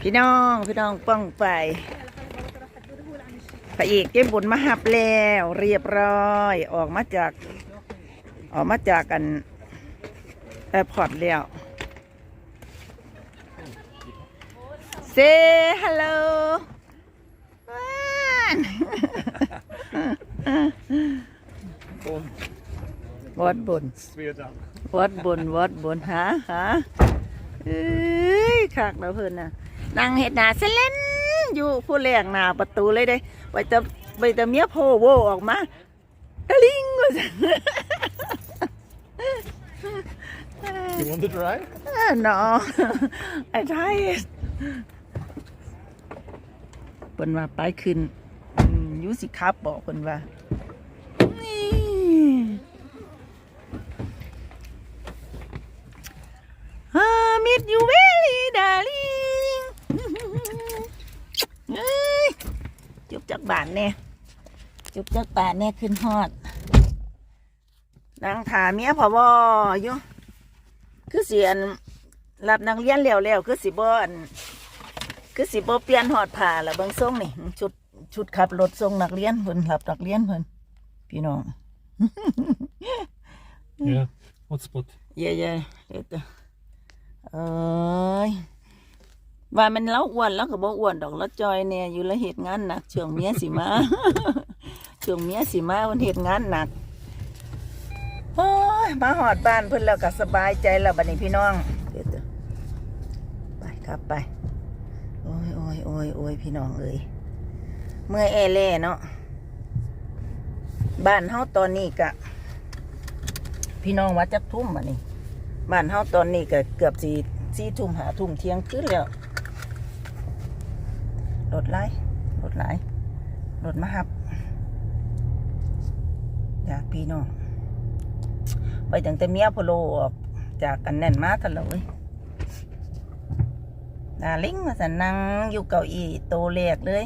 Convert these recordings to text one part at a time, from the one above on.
พี่น้องพี่น้องป้องไปพระเอกเก็บุญมาหับแล้วเรียบร้อย ออกมาจาก ออกมาจากกันแอร์พอร์ตแล้วเซฮัลโหลวัดบุญ wieder da. วัดบุญวัดบุญหาหาเอ้ยคักแล้วเพิ่นน่ะ นั่งเห็ดหนาเซเลนอยู่ผู้แรกหน้าประตูเลยเด้ไปจะไปจะเมียโพโวออกมาตะลิงว่าซั่น You want to try? no I try it เพิ่นว่าไปขึ้นอืมอยูสิครับบอกเพิ่นว่านี่ I miss you very darling เอ้ย จุบจากบ้านเนี่ยจุบจากบ้านเนี่ยขึ้นฮอดนางถาเมียพอบอยู่คือเสียนรับนักเรียนแล้วแล้วคือสิบอันคือสิบเปลี่ยนหอดผ้าละเบางทรงนี่ชุดชุดขับรถทรงนักเรียนเพิ่นรับนักเรียนเพิ่นพี่น้อง Yeah. Hotspot. เย่เย่เด็ดเอ้ย ว่ามันเล้าอ้วนแล้วก็บอกอ้วนดอกแล้วจอยเนี่ยอยู่แล้วเหตุงานหนักช่วงเมียสิมาช่วงเมียสิมาวันเหตุงานหนักโอ้ยมาหอดบ้านเพิ่อนแล้วก็สบายใจแล้วบัดนี้พี่น้องไปครับไป โอ้ยโอ้ยโอ้ยโอ้ยพี่น้องเอ้ยเมื่อยแอเล่เนาะบ้านเฮาตอนนี้กะ พี่น้องว่าจักทุ่มบัดนี้บ้านเฮาตอนนี้ก็เกือบสี่สี่ทุ่มหาทุ่มเที่ยงขึ้นแล้ว รถไล่รถไล่รถมาหับจากพี่น้องไปตั้งแต่เมียพโลออกจากกันแน่นมาทะเลยดาลิงมาสันนั่งอยู่เก้าอี้โตเล็กเลย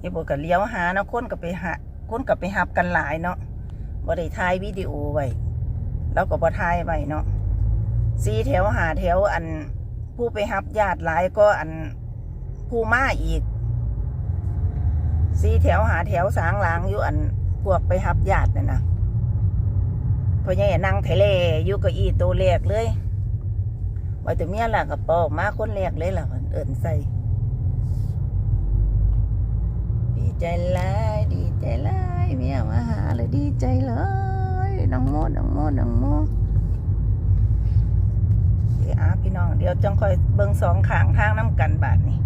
อย่าบอกกับเลี้ยวหาเนาะคนก็ไปหาคนก็ไปหับกันหลายเนาะบ่ได้ถ่ายวิดีโอไว้แล้วก็บ่ถ่ายไว้เนาะสีแถวหาแถวอัน ผู้ไปหับญาติหลายก็อันผู้มาอีกสีแถวหาแถวสางหลางอยู่อันพวกไปหับญาติน่ะนะเพราะยังนั่งทะเลอยู่กับอีตัวแรกเลยไว้แต่เมียหล่ะกับปอกมาคนแรกเลยหล่ะเอินใส่ดีใจหลายดีใจหลายเมียมาหาเลยดีใจเลยน้องโมน้องโมน้องโมด อาพี่น้องเดี๋ยวจังคอยเบิ่งสองขางทางน้ำกันบาทนี่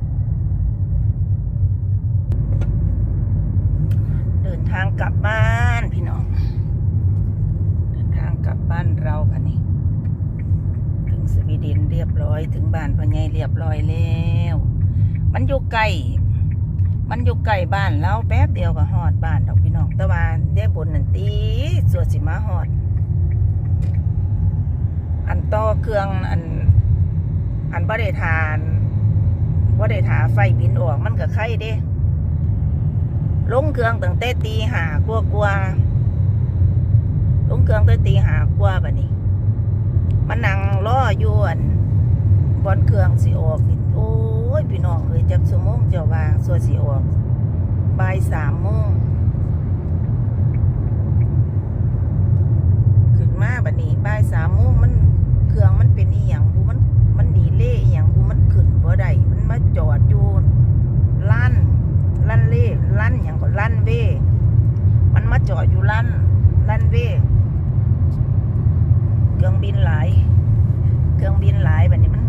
เดินทางกลับบ้านพี่น้อง เดินทางกลับบ้านเราค่ะนี่ถึงสวีเดนเรียบร้อยถึงบ้านพ่อใหญ่เรียบร้อยแล้ว มันอยู่ไกลมันอยู่ใกล้บ้านเราแป๊บเดียวก็ฮอดบ้านดอกพี่น้องต่ว่าได้บนนั่นตีสวดสิมาฮอด อันต่อเครื่องอัน อันบ่ได้ทานบ่ได้ทาไฟบินออกมันก็ไข่เด้ลงเครื่องตั้งแต่ตีหากลัวกลัวลงเครื่องตั้งแต่ตีหากลัวบัดนี้มันนั่งรออยู่อันบอนเครื่องสิออกโอ้ยพี่น้องเอ้ยจักชั่วโมงเจ้าว่าส่วนสิออกบ่ายสามโมงขึ้นมาบัดนี้บ่ายสามโมงมันเครื่องมันเป็นอีหยังบูมันมันดีเล่อีหยังบูมันขึ้นบ่ได้มันมาจอดอยู่ลั่นลั่นเล่ลั่นหยังก็ลั่นเว่มันมาจอดอยู่ลั่นลั่นเว่เครื่องบินหลาย เครื่องบินหลายแบบนี้มัน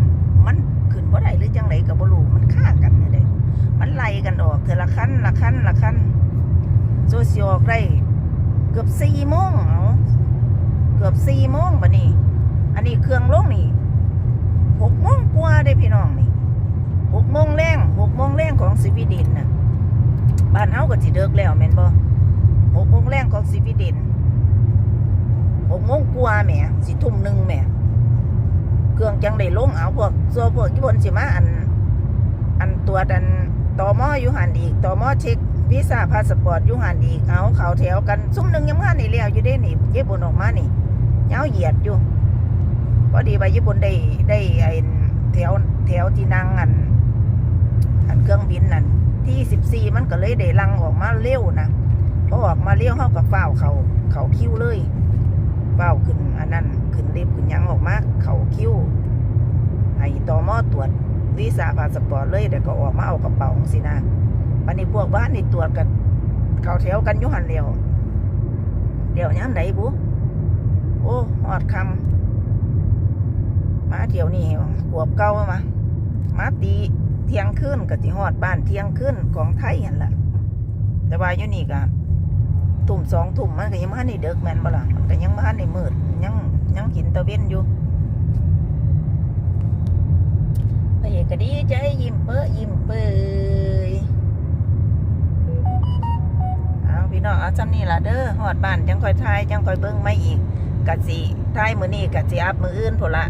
มันขึ้นบ่ได้หรือจังไรกับ่รู้มันฆ่ากันนี่เด้มันไล่ กันออกเทอละคันละคันละคันโซเชียลอกได้เกือบสี่โมงเอาเกือบสี่โมงบัดนี้อันนี้เครื่องลงนี่หกโมงกว่าได้พี่น้องนี่หกโมงแรงหกโมงแรงของสวีเดนนะบ้านเฮาก็สิเดิกแล้วแม่นบ่หกโมงแรงของสวีเดนหกโมงกว่าแหมสิทุ่มหนึ่งแหมเครื่องจังได้ลงเอาพวกส่พวกญี่ปุ่นสิมาอัน อันตัวดัน ต่อมออยู่หันอีกตอมอเช็ควีซ่าพาสปอร์ตอยู่หันอีกเอาเขาแถวกันซุ้มหนึ่งยังมานี่เลี้ยวอยู่เด้หนี่ญี่ปุ่นออกมานี่เงาเหยียดอยู่พอดีไปญี่ปุ่นได้ได้ไอ้แถวแถวที่นั่งอันอันเครื่องบินนั่นที่สิบสี่มันก็เลยได้ลังออกมาเร็วนะพอออกมาเร็วเขากับเฝ้าเขาเขาคิ้วเลยเฝ้าขึ้นอันนั้นขึ้นเล็บขึ้นยังออกมาเขาคิ้วให้ตอมอตรวจ วีซ่าพาสปอร์ตเลยเดี๋ยวก็ออกมาเอากระเป๋าสินะวันนี้พวกบ้านนี่ตรวจกันเขาแถวกันยุหันเร็วเดี๋ยวย้ำไหนบุโอ้หอดคำมาเที่ยวนี่ขวบเก่ามามาตีเที่ยงคืนกับที่ฮอดบ้านเที่ยงคืนของไทยเหันละแต่ว่าอยู่นี่ก็ทุ่มสองทุ่มมันก็ยังมาในเด็กแมนบ่ล่ะมันก็ยังมาในมืดยังยังหินตะเวนอยู่พ ระเอกก็ดีใจยิ้มเป้อยิ้มเปยเอาพี่น้องเอาจำนี่ละเด้อหอดบ้านจังคอยทายจังคอยเบิ้งไม่อีกกะสิทายมือนี่กะสิอัพมืออื่นพุ่นละ